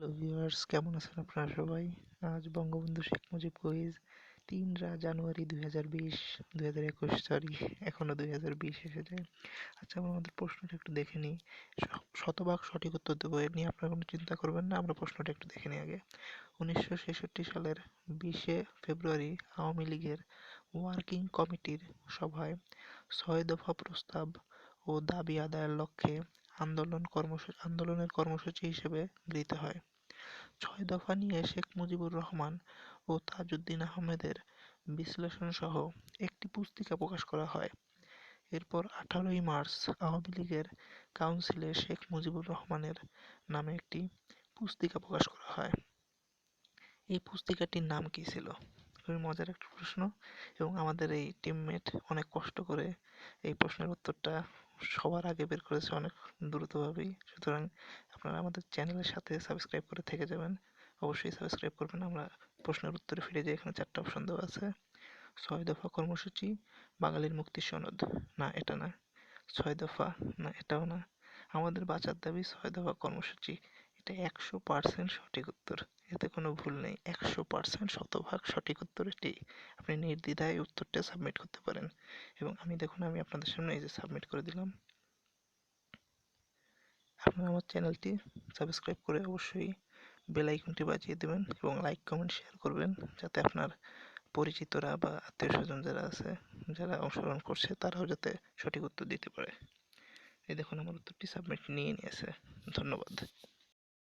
Hello viewers কেমন আছেন আপনারা সবাই? আজ বঙ্গবন্ধু শেখ মুজিব কুইজ তিনরা জানুয়ারি দুই হাজার বিশ, দুই হাজার একুশ সরি এখনও দুই হাজার বিশ এসেছে। আচ্ছা আমরা আমাদের প্রশ্নটা একটু দেখে নিই। শতভাগ সঠিক উত্তর দেবো, এ নিয়ে আপনারা কোনো চিন্তা করবেন না, আমরা প্রশ্নটা একটু দেখে নিই আগে। উনিশশো ছেষট্টি সালের বিশে ফেব্রুয়ারি আওয়ামী লীগের ওয়ার্কিং কমিটির সভায় ছয় দফা প্রস্তাব ও দাবি আদায়ের লক্ষ্যে আন্দোলন কর্মসূচি আন্দোলনের কর্মসূচি হিসেবে গৃহীত হয়। ছয় দফা নিয়ে শেখ মুজিবুর রহমান ও তাজউদ্দিন আহমেদের বিশ্লেষণ সহ একটি পুস্তিকা প্রকাশ করা হয়। এরপর আঠারোই মার্চ আওয়ামী লীগের কাউন্সিলে শেখ মুজিবুর রহমানের নামে একটি পুস্তিকা প্রকাশ করা হয়। এই পুস্তিকাটির নাম কি ছিল? খুবই মজার একটা প্রশ্ন এবং আমাদের এই টিমমেট অনেক কষ্ট করে এই প্রশ্নের উত্তরটা সবার আগে বের করেছে অনেক দ্রুতভাবেই। সুতরাং আপনারা আমাদের চ্যানেলের সাথে সাবস্ক্রাইব করে থেকে যাবেন। অবশ্যই সাবস্ক্রাইব করবেন। আমরা প্রশ্নের উত্তরে ফিরে যাই। এখানে চারটা অপশন দেওয়া আছে। ছয় দফা কর্মসূচি, বাঙালির মুক্তি সনদ। না, এটা না। ছয় দফা। না, এটাও না। আমাদের বাঁচার দাবি ছয় দফা কর্মসূচি। এটা একশো পার্সেন্ট সঠিক উত্তর। এতে কোনো ভুল নেই। একশো পার্সেন্ট শতভাগ সঠিক উত্তর এটি আপনি নির্দ্বিধায় উত্তরটা সাবমিট করতে পারেন। এবং আমি দেখুন, আমি আপনাদের সামনে এই যে সাবমিট করে দিলাম। আপনারা আমার চ্যানেলটি সাবস্ক্রাইব করে অবশ্যই বেল আইকনটি বাজিয়ে দেবেন এবং লাইক কমেন্ট শেয়ার করবেন যাতে আপনার পরিচিতরা বা আত্মীয় স্বজন যারা আছে, যারা অংশগ্রহণ করছে, তারাও যাতে সঠিক উত্তর দিতে পারে। এই দেখুন, আমার উত্তরটি সাবমিট নিয়ে নিয়েছে। ধন্যবাদ।